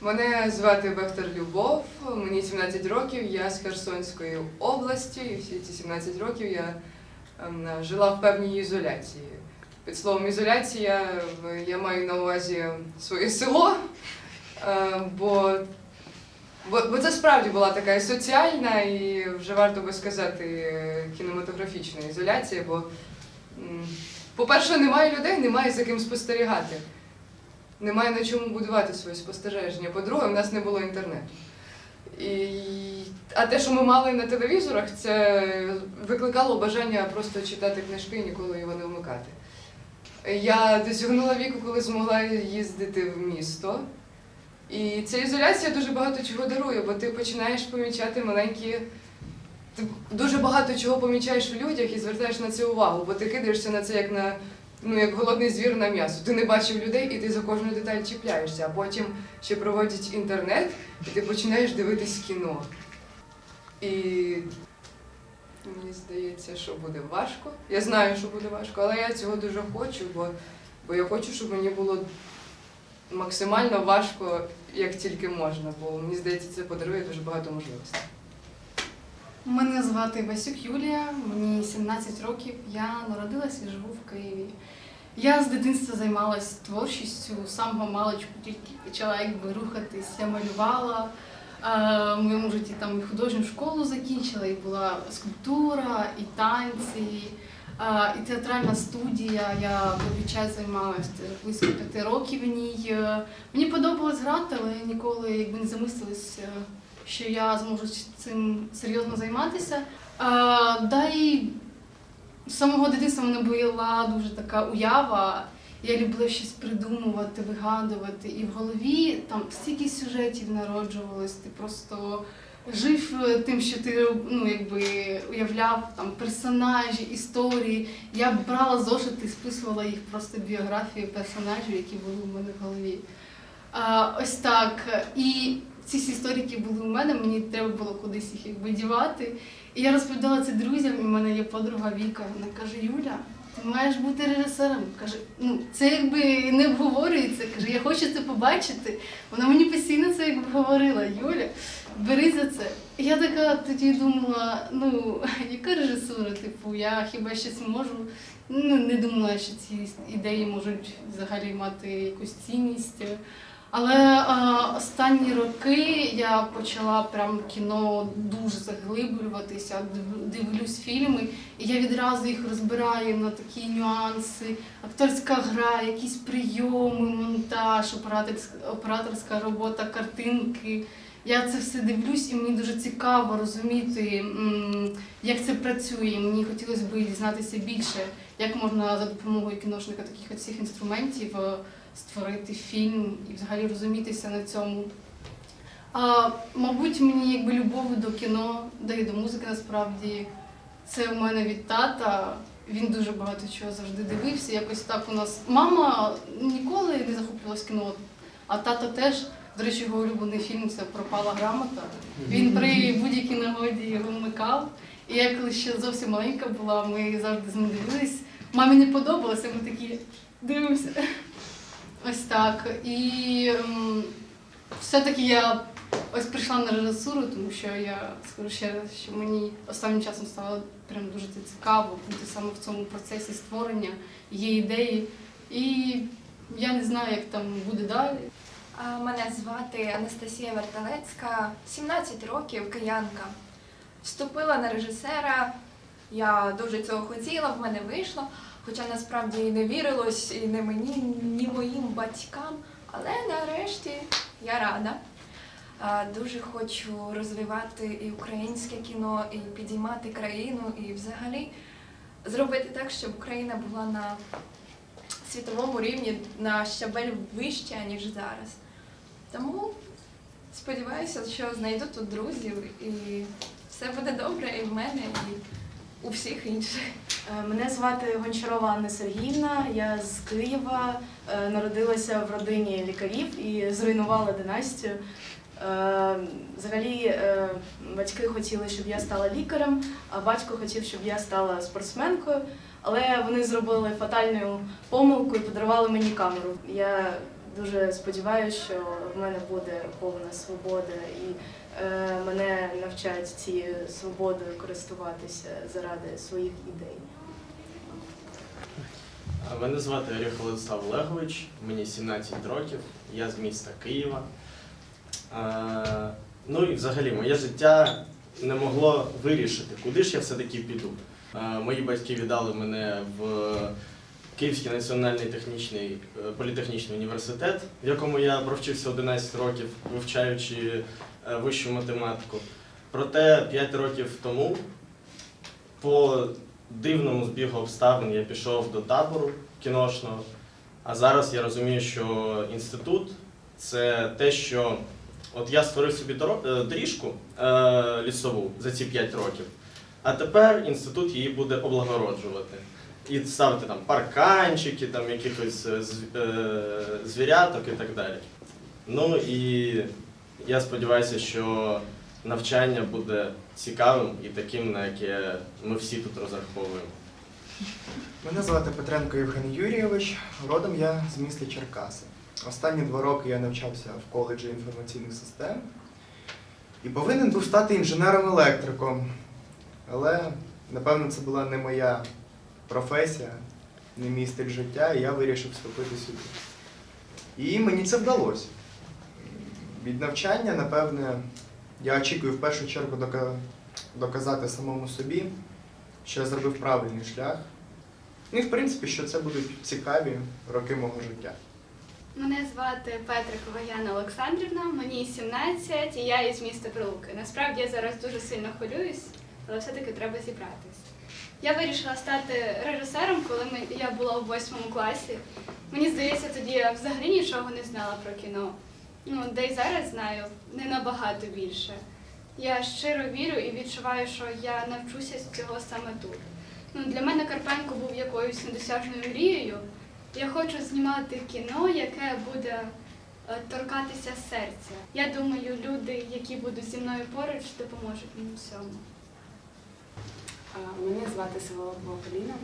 Мене звати Бехтер Любов, мені 17 років, я з Херсонської області, і всі ці 17 років я ем, жила в певній ізоляції. Під словом ізоляція я маю на увазі своє село, е, бо, бо, бо це справді була така соціальна і вже варто би сказати е, кінематографічна ізоляція, бо, по-перше, немає людей, немає за ким спостерігати. Немає на чому будувати своє спостереження. По-друге, в нас не було інтернету. І... А те, що ми мали на телевізорах, це викликало бажання просто читати книжки і ніколи його не вмикати. Я досягнула віку, коли змогла їздити в місто. І ця ізоляція дуже багато чого дарує, бо ти починаєш помічати маленькі. Ти дуже багато чого помічаєш в людях і звертаєш на це увагу, бо ти кидаєшся на це як на ну, як голодний звір на м'ясо. Ти не бачив людей і ти за кожну деталь чіпляєшся, а потім ще проводять інтернет, і ти починаєш дивитись кіно. І мені здається, що буде важко. Я знаю, що буде важко, але я цього дуже хочу, бо, бо я хочу, щоб мені було максимально важко, як тільки можна, бо мені здається, це подарує дуже багато можливостей. Мене звати Васюк Юлія, мені 17 років. Я народилася і живу в Києві. Я з дитинства займалась творчістю, самого маличку тільки почала якби рухатись, я малювала. Е, В моєму житті там і художню школу закінчила, і була скульптура, і танці, е, і театральна студія. Я час займалася близько п'яти років в ній. Е, Мені подобалось грати, але ніколи якби не замислилась, е, що я зможу цим серйозно займатися. А, да і з самого дитинства мене була дуже така уява. Я любила щось придумувати, вигадувати. І в голові там стільки сюжетів народжувалось. Ти просто жив е, тим, що ти ну, якби, уявляв там персонажі, історії. Я брала зошити, списувала їх просто біографії персонажів, які були у мене в голові. А, ось так. І ці всі історії, які були у мене, мені треба було кудись їх якби дівати. І я розповідала це друзям, і в мене є подруга Віка. Вона каже: Юля, ти маєш бути режисером. Каже, ну це якби не обговорюється. Каже, я хочу це побачити. Вона мені постійно це якби говорила. Юля, бери за це. Я така тоді думала, ну яка режисура? Типу, я хіба щось можу. Ну, не думала, що ці ідеї можуть взагалі мати якусь цінність. Але е, останні роки я почала прям кіно дуже заглиблюватися, дивлюсь фільми, і я відразу їх розбираю на такі нюанси, акторська гра, якісь прийоми, монтаж, операторська, робота, картинки. Я це все дивлюсь, і мені дуже цікаво розуміти, як це працює. Мені хотілося б дізнатися більше, як можна за допомогою кіношника таких всіх інструментів е, створити фільм і взагалі розумітися на цьому. А, мабуть, мені якби любов до кіно, да і до музики насправді. Це в мене від тата. Він дуже багато чого завжди дивився. Якось так у нас мама ніколи не захоплювалась кіно, а тато теж. До речі, його улюблений фільм це пропала грамота. Він при будь-якій нагоді його вмикав. І я коли ще зовсім маленька була, ми завжди з ним дивились. Мамі не подобалося, ми такі дивимося. Ось так. І ем, все-таки я ось прийшла на режисуру, тому що я скажу ще раз, що мені останнім часом стало прям дуже цікаво бути саме в цьому процесі створення, є ідеї. І я не знаю, як там буде далі. Мене звати Анастасія Верталецька, 17 років, киянка. Вступила на режисера. Я дуже цього хотіла, в мене вийшло. Хоча насправді і не вірилось і не мені, ні моїм батькам. Але нарешті я рада. Дуже хочу розвивати і українське кіно, і підіймати країну, і взагалі зробити так, щоб Україна була на світовому рівні на щабель вище, ніж зараз. Тому сподіваюся, що знайду тут друзів і все буде добре і в мене, і у всіх інших. Е, Мене звати Гончарова Анна Сергіївна, я з Києва, е, народилася в родині лікарів і зруйнувала династію. Е, Взагалі батьки хотіли, щоб я стала лікарем, а батько хотів, щоб я стала спортсменкою, але вони зробили фатальну помилку і подарували мені камеру. Я дуже сподіваюся, що в мене буде повна свобода і мене навчать цією свободою користуватися заради своїх ідей. Мене звати Оріх Владислав Олегович, мені 17 років, я з міста Києва. Ну і взагалі моє життя не могло вирішити, куди ж я все-таки піду. Мої батьки віддали мене в Київський національний технічний е, політехнічний університет, в якому я провчився 11 років, вивчаючи е, вищу математику. Проте 5 років тому по дивному збігу обставин я пішов до табору кіношного, а зараз я розумію, що інститут це те, що от я створив собі е, доріжку е, лісову за ці 5 років, а тепер інститут її буде облагороджувати. І ставити там парканчики, там якихось е, звіряток і так далі. Ну і я сподіваюся, що навчання буде цікавим і таким, на яке ми всі тут розраховуємо. Мене звати Петренко Євген Юрійович. Родом я з міста Черкаси. Останні два роки я навчався в коледжі інформаційних систем і повинен був стати інженером-електриком. Але, напевно, це була не моя професія, не мій стиль життя, і я вирішив вступити сюди. І мені це вдалося. Від навчання, напевне, я очікую в першу чергу доказати самому собі, що я зробив правильний шлях. Ну і в принципі, що це будуть цікаві роки мого життя. Мене звати Петрикова Яна Олександрівна, мені 17, і я із міста Прилуки. Насправді я зараз дуже сильно хвилююсь, але все-таки треба зібратись. Я вирішила стати режисером, коли я була у восьмому класі. Мені здається, тоді я взагалі нічого не знала про кіно. Ну, де й зараз знаю не набагато більше. Я щиро вірю і відчуваю, що я навчуся з цього саме тут. Ну, для мене Карпенко був якоюсь недосяжною мрією. Я хочу знімати кіно, яке буде е, торкатися серця. Я думаю, люди, які будуть зі мною поруч, допоможуть мені в цьому. Мене звати Саволокова Поліна.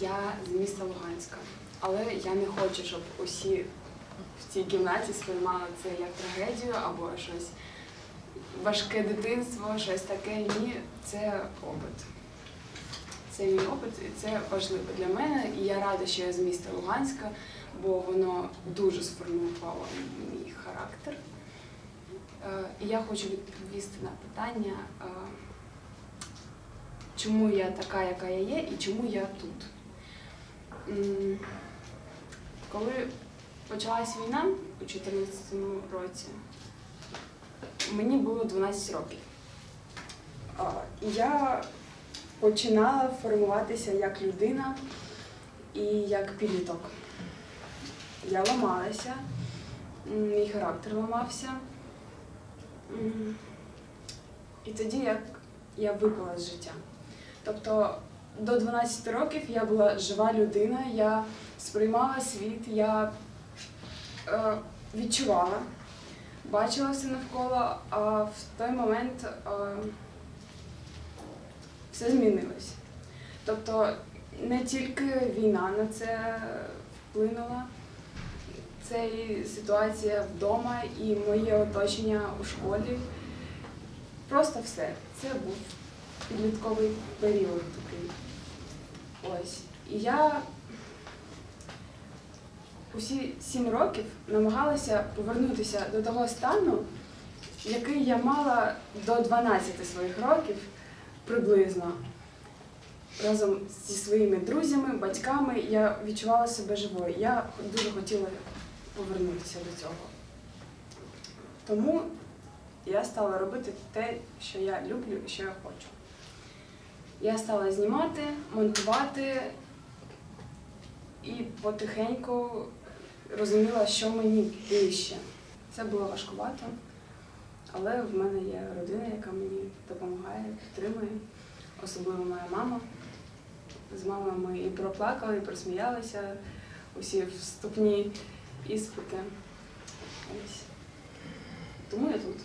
Я з міста Луганська. Але я не хочу, щоб усі в цій кімнаті сприймали це як трагедію або щось важке дитинство, щось таке. Ні, це опит. Це мій опит, і це важливо для мене. І я рада, що я з міста Луганська, бо воно дуже сформувало мій характер. Е, І я хочу відповісти на питання. е, чому я така, яка я є, і чому я тут. Коли почалась війна у 2014 році, мені було 12 років. Я починала формуватися як людина і як підліток. Я ламалася, мій характер ламався. І тоді як я випала з життя. Тобто до 12 років я була жива людина, я сприймала світ, я відчувала, бачила все навколо, а в той момент е, все змінилось. Тобто не тільки війна на це вплинула, це і ситуація вдома, і моє оточення у школі. Просто все. Це був підлітковий період такий. Ось. І я усі сім років намагалася повернутися до того стану, який я мала до 12 своїх років приблизно. Разом зі своїми друзями, батьками я відчувала себе живою. Я дуже хотіла повернутися до цього. Тому я стала робити те, що я люблю і що я хочу. Я стала знімати, монтувати і потихеньку розуміла, що мені ближче. Це було важкувато, але в мене є родина, яка мені допомагає, підтримує, особливо моя мама. З мамою ми і проплакали, і просміялися усі вступні іспити. Ось. Тому я тут.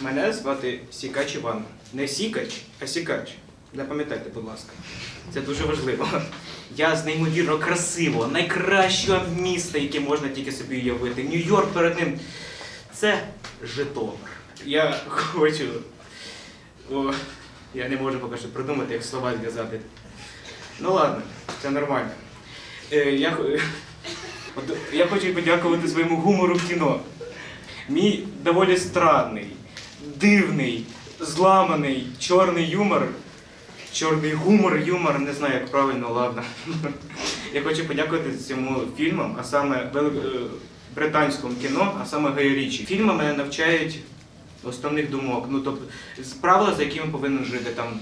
Мене звати Сікач Іван. Не Сікач, а Сікач. Запам'ятайте, будь ласка. Це дуже важливо. Я з неймовірно красивого, найкращого міста, яке можна тільки собі уявити. Нью-Йорк перед ним. Це Житомир. Я хочу. О, я не можу поки що придумати, як слова зв'язати. Ну ладно, це нормально. Е, я, От, я хочу подякувати своєму гумору в кіно. Мій доволі странний, дивний, зламаний, чорний юмор. Чорний гумор, юмор, не знаю, як правильно, ладно. Я хочу подякувати цьому фільмам, а саме е, британському кіно, а саме Гаю Річі. Фільми мене навчають основних думок. Ну, тобто, правила, за якими повинен жити там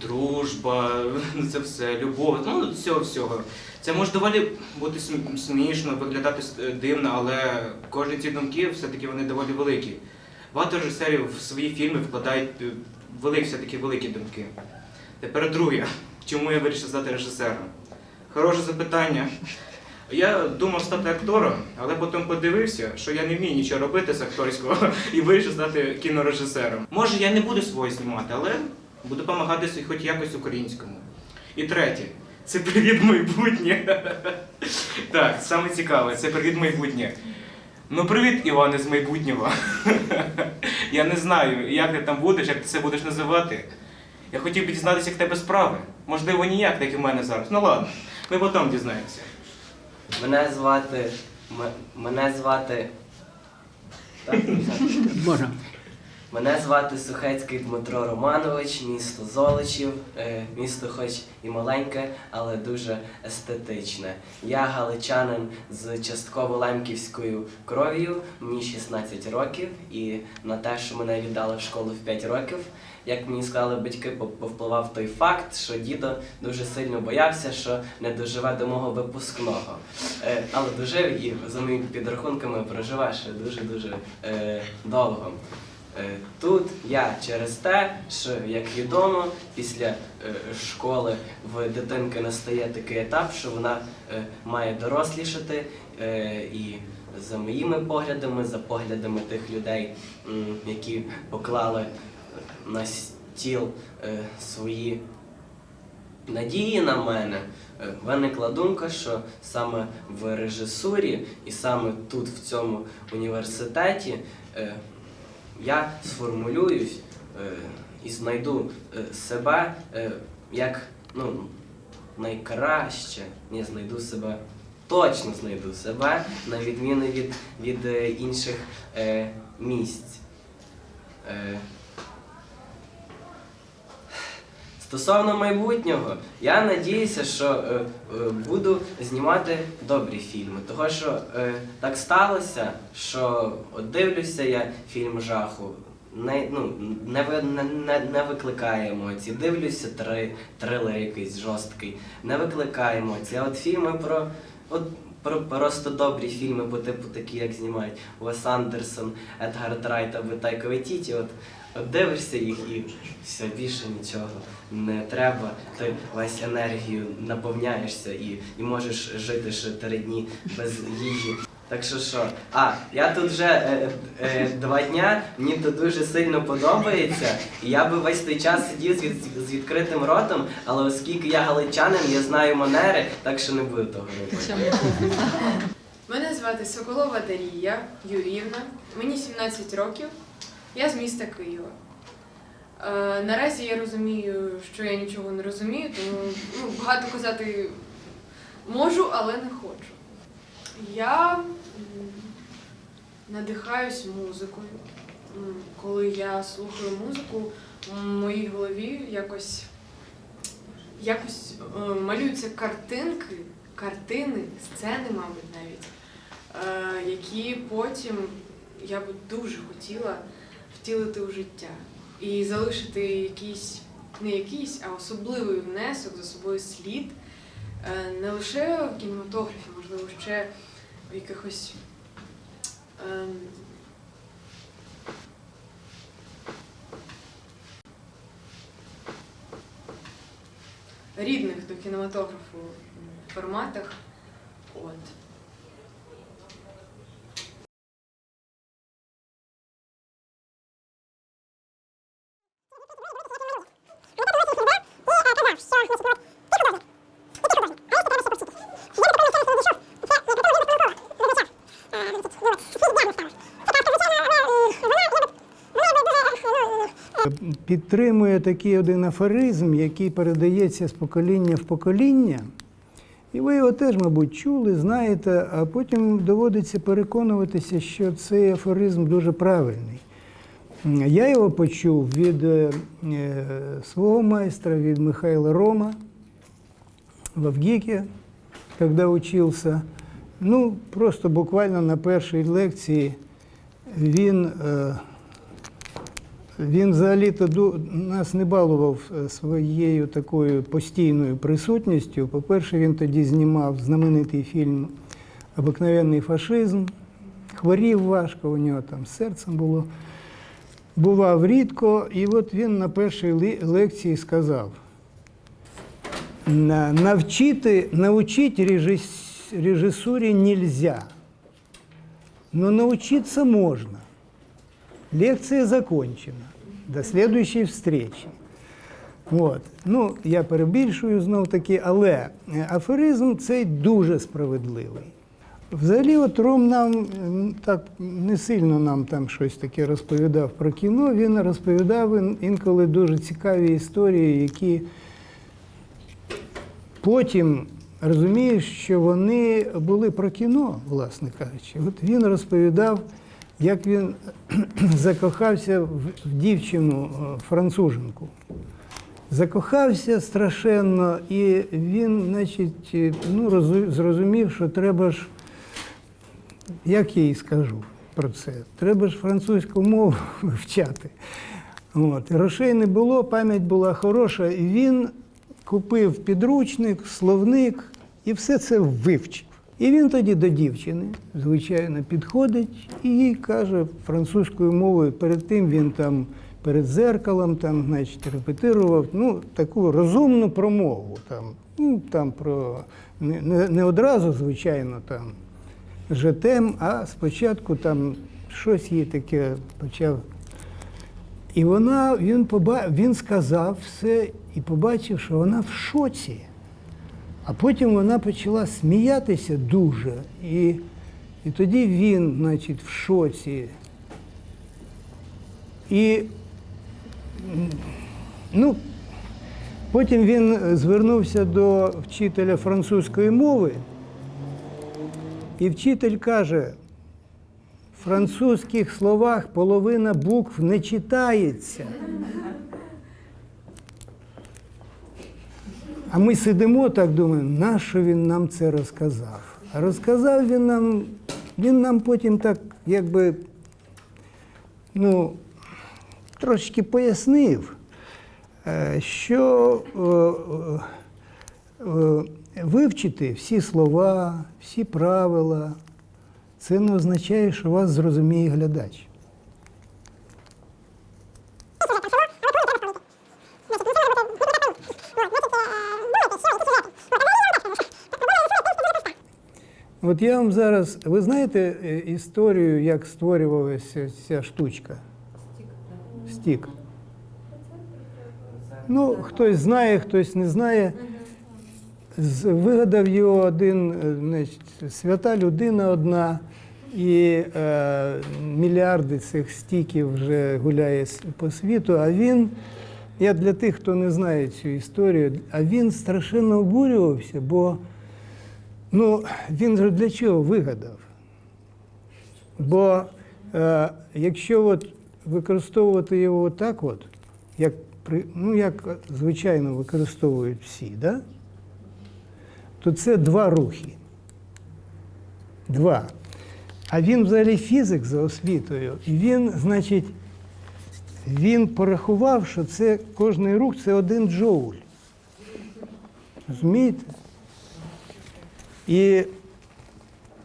дружба, це все, любов, ну цього всього. Це може доволі бути смішно, виглядати дивно, але кожні ці думки все-таки вони доволі великі. Багато режисерів в свої фільми вкладають е, великі, все-таки великі думки. Тепер друге, чому я вирішив стати режисером? Хороше запитання. Я думав стати актором, але потім подивився, що я не вмію нічого робити з акторського і вирішив стати кінорежисером. Може, я не буду свого знімати, але буду допомагати хоч якось українському. І третє, це привіт майбутнє. Так, саме цікаве, це привіт майбутнє. Ну, привіт, Іване з майбутнього. Я не знаю, як ти там будеш, як ти це будеш називати. Я хотів би дізнатися, як тебе справи. Можливо, ніяк, так і в мене зараз. Ну ладно, ми потім дізнаємося. Мене звати. м- Мене звати. Так? Можна. Мене звати Сухецький Дмитро Романович, місто Золочів, е, місто хоч і маленьке, але дуже естетичне. Я галичанин з частково лемківською кров'ю, мені 16 років, і на те, що мене віддали в школу в 5 років, як мені сказали батьки, пов- повпливав той факт, що дідо дуже сильно боявся, що не доживе до мого випускного. Е, але дожив і за моїми підрахунками проживе ще дуже-дуже е, довго. Е, Тут я через те, що як відомо, після е, школи в дитинки настає такий етап, що вона е, має дорослішати, і за моїми поглядами, за поглядами тих людей, які поклали на стіл свої надії на мене, виникла думка, що саме в режисурі і саме тут, в цьому університеті, я сформулююсь е, і знайду е, себе е, як ну, найкраще. я знайду себе, точно знайду себе, на відміну від, від інших місць. Стосовно майбутнього, я надіюся, що е, е, буду знімати добрі фільми. Того що е, так сталося, що от дивлюся я фільм жаху. Не, ну, не, не, не, не викликає емоцій. Дивлюся три, трилер якийсь жорсткий, не викликає емоцій. А от фільми про, от, про просто добрі фільми, по типу такі, як знімають Уес Андерсон, Едгар Райт або Тайка Вайтіті, от, от дивишся їх і все більше нічого не треба. Ти весь енергію наповняєшся і, і можеш жити ще три дні без їжі. Так що що? А, я тут вже е, е, два дня, мені тут дуже сильно подобається. І я би весь той час сидів з, від, з відкритим ротом, але оскільки я галичанин, я знаю манери, так що не буду того робити. Мене звати Соколова Дарія Юріївна, мені 17 років, я з міста Києва. Е, наразі я розумію, що я нічого не розумію, тому ну, багато казати можу, але не хочу. Я надихаюсь музикою. М, Коли я слухаю музику, в моїй голові якось, якось е, малюються картинки, картини, сцени, мабуть, навіть е, які потім я б дуже хотіла втілити у життя і залишити якийсь, не якийсь, а особливий внесок за собою слід е, не лише в кінематографі, можливо, ще в якихось. ем, Рідних до кінематографу форматах. От. Підтримує такий один афоризм, який передається з покоління в покоління. І ви його теж, мабуть, чули, знаєте, а потім доводиться переконуватися, що цей афоризм дуже правильний. Я його почув від е, е, свого майстра, від Михайла Рома в Авгике, когда учился. Ну, просто буквально на першій лекції він, е, він взагалі-то нас не балував е, своєю такою постійною присутністю. По-перше, він тоді знімав знаменитий фільм Обикновенний фашизм, хворів важко, у нього там серцем було. Бував рідко, і от він на першій лекції сказав: «На- навчити, научить режис- режиссуре нельзя, но научиться можно. Лекция закончена. До следующей встречи. От. Ну, я перебільшую знов таки, але е, афоризм цей дуже справедливий. Взагалі, от Ром нам так не сильно нам там щось таке розповідав про кіно. Він розповідав інколи дуже цікаві історії, які потім розумієш, що вони були про кіно, власне кажучи. От він розповідав, як він закохався в дівчину е, француженку. Закохався страшенно, і він, значить, е, ну, зрозумів, що треба ж, як я їй скажу про це, треба ж французьку мову вчати. От. Грошей не було, пам'ять була хороша, і він купив підручник, словник і все це вивчив. І він тоді до дівчини, звичайно, підходить і їй каже французькою мовою. Перед тим він там перед зеркалом там, значить, репетирував ну, таку розумну промову. Там, ну, там про не, не, одразу, звичайно, там жетем, а спочатку там щось їй таке почав. І вона, він, поба, він сказав все і побачив, що вона в шоці. А потім вона почала сміятися дуже. І, і тоді він, значить, в шоці. І ну, потім він звернувся до вчителя французької мови, і вчитель каже, в французьких словах половина букв не читається. А ми сидимо так думаємо, нащо він нам це розказав? А розказав він нам, він нам потім так якби ну, трошки пояснив, е, що е, е, вивчити всі слова, всі правила, це не означає, що вас зрозуміє глядач. От я вам зараз, ви знаєте е, історію, як створювалася ця штучка? Стік. Ну, хтось знає, хтось не знає. Вигадав його один е, значить, свята людина одна, і е, мільярди цих стіків вже гуляє по світу. А він, я для тих, хто не знає цю історію, а він страшенно обурювався, бо ну, він же для чого вигадав? Бо е, якщо от використовувати його отак, от, як, ну, як звичайно використовують всі, да? то це два рухи. Два. А він взагалі фізик за освітою, і він, значить, він порахував, що це кожний рух це один джоуль. Розумієте? І,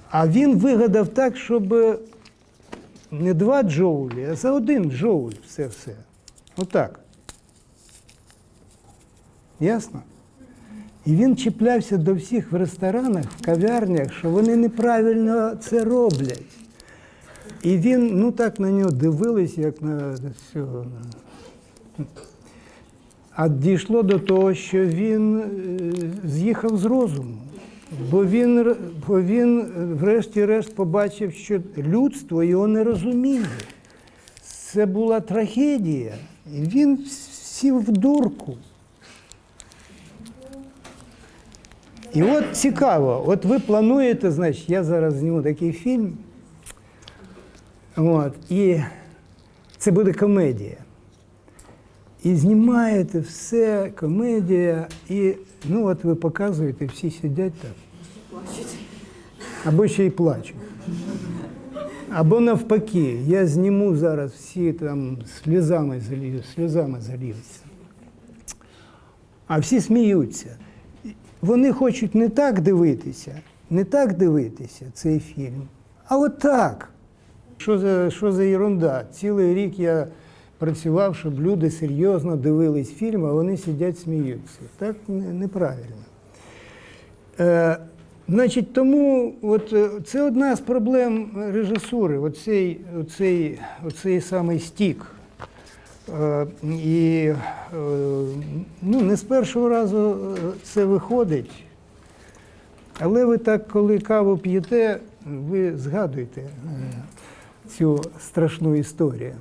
а він вигадав так, щоб не два джоулі, а за один джоуль все все. Отак. Ясно? І він чіплявся до всіх в ресторанах, в кав'ярнях, що вони неправильно це роблять. І він, ну так на нього дивились, як на цього. А дійшло до того, що він е, з'їхав з розуму. Бо він, бо він е, врешті-решт побачив, що людство його не розуміє. Це була трагедія. І він сів в дурку. І от цікаво, от ви плануєте, значить, я зараз зніму такий фільм. От, і це буде комедія. І знімаєте все, комедія, і ну от ви показуєте, всі сидять Або ще й плачуть. Або навпаки, я зніму зараз всі там сльозами сльозами заліються. А всі сміються. Вони хочуть не так дивитися, не так дивитися цей фільм, а от так. Що за, що за ерунда? Цілий рік я працював, щоб люди серйозно дивились фільм, а вони сидять сміються. Так неправильно. Е, значить, тому от, е, це одна з проблем режисури, оцей, оцей, оцей самий стік. Е, і е, ну, не з першого разу це виходить. Але ви так, коли каву п'єте, ви згадуєте цю страшну історію.